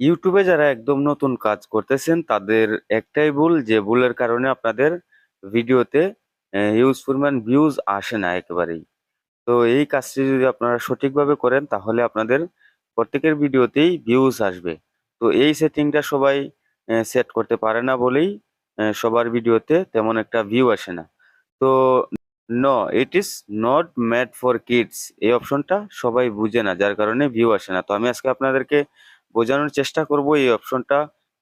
ইউটিউবে যারা একদম নতুন কাজ করতেছেন, তাদের একটাই ভুল, যে ভুলের কারণে আপনাদের ভিডিওতে হিউজ পরিমাণ ভিউজ আসে না একেবারেই। তো এই কাজটি যদি আপনারা সঠিকভাবে করেন, তাহলে আপনাদের প্রত্যেকের ভিডিওতেই ভিউজ আসবে। তো এই সেটিংটা সবাই সেট করতে পারে না বলেই সবার ভিডিওতে তেমন একটা ভিউ আসে না। তো no it is not made for kids এই অপশনটা সবাই বুঝে না, যার কারণে ভিউ আসে না। তো আমি আজকে আপনাদেরকে বোঝানোর চেষ্টা করব এই অপশনটা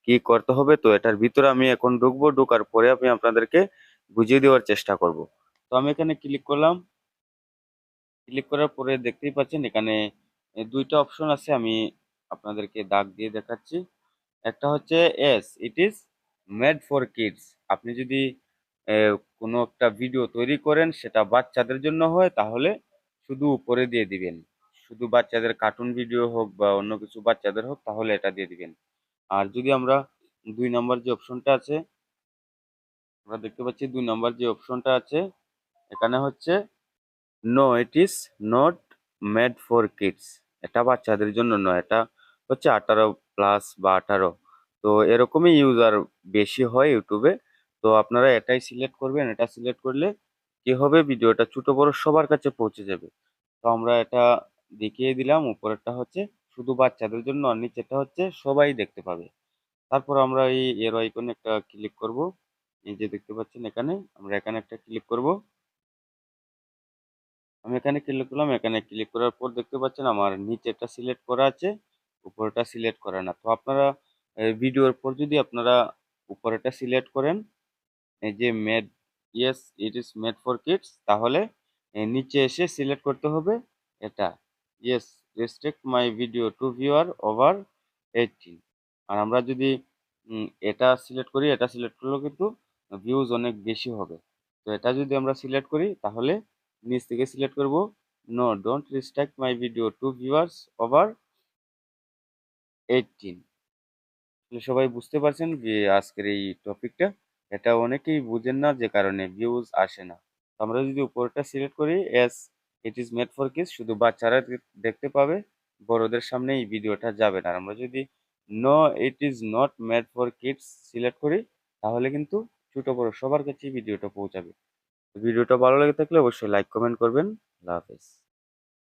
কি করতে হবে। তো এটার ভিতরে আমি এখন ঢুকবো, ঢোকার পরে আমি আপনাদেরকে বুঝিয়ে দেওয়ার চেষ্টা করব। তো আমি এখানে ক্লিক করলাম। ক্লিক করার পরে দেখতেই পাচ্ছেন এখানে দুইটা অপশন আছে, আমি আপনাদেরকে দাগ দিয়ে দেখাচ্ছি। একটা হচ্ছে yes it is made for kids আপনি যদি কোনো একটা ভিডিও তৈরি করেন, সেটা বাচ্চাদের জন্য হয়, তাহলে শুধু উপরে দিয়ে দিবেন। শুধু বাচ্চাদের কার্টুন ভিডিও হোক বা অন্য কিছু বাচ্চাদের হোক, তাহলে এটা দিয়ে দিবেন। আর যদি আমরা দুই নাম্বার যে অপশনটা আছে, আমরা দেখতে পাচ্ছি দুই নাম্বার যে অপশনটা আছে, এখানে হচ্ছে no it is not made for kids এটা বাচ্চাদের জন্য নয়, এটা হচ্ছে আঠারো প্লাস বা আঠারো। তো এরকমই ইউজার বেশি হয় ইউটিউবে, তো আপনারা এটাই সিলেক্ট করবেন, এটা সিলেক্ট করলে কি হবে? ভিডিওটা ছোট বড় সবার কাছে পৌঁছে যাবে। তো আমরা এটা দেখিয়ে দিলাম, উপরেরটা হচ্ছে শুধু বাচ্চাদের জন্য আর নিচেরটা হচ্ছে সবাই দেখতে পাবে। তারপর আমরা এই এর আইকনে একটা ক্লিক করব। এই যে দেখতে পাচ্ছেন এখানে, আমরা এখানে একটা ক্লিক করব। আমি এখানে ক্লিক করলাম, এখানে ক্লিক করার পর দেখতে পাচ্ছেন আমার নিচেরটা সিলেক্ট করা আছে উপরেটা সিলেক্ট করা না। তো আপনারা ভিডিওর পর যদি আপনারা উপরেটা সিলেক্ট করেন, এই যে made yes it is made for kids তাহলে নিচে এসে সিলেক্ট করতে হবে এটা। Yes restrict my video to viewer over eighteen আর আমরা যদি এটা সিলেক্ট করি, এটা সিলেক্ট করলেও কিন্তু ভিউজ অনেক বেশি হবে। তো এটা যদি আমরা সিলেক্ট করি, তাহলে নিচ থেকে সিলেক্ট করব no don't restrict my video to viewers over eighteen সবাই বুঝতে পারছেন যে আজকের এই টপিকটা এটা অনেকেই বুঝেন না যে কারণে ভিউজ আসে না। আমরা যদি উপরটা সিলেক্ট করি yes it is made for kids শুধু বাচ্চারা দেখতে পাবে। বড়দের সামনে এই ভিডিওটা যাবে না। আমরা যদি no it is not made for kids select করি, তাহলে কিন্তু ছোটো বড় সবার কাছে ভিডিওটা পৌঁছাবে। ভিডিওটা ভালো লেগে থাকলে অবশ্যই লাইক কমেন্ট করবেন। আল্লাহ হাফেজ।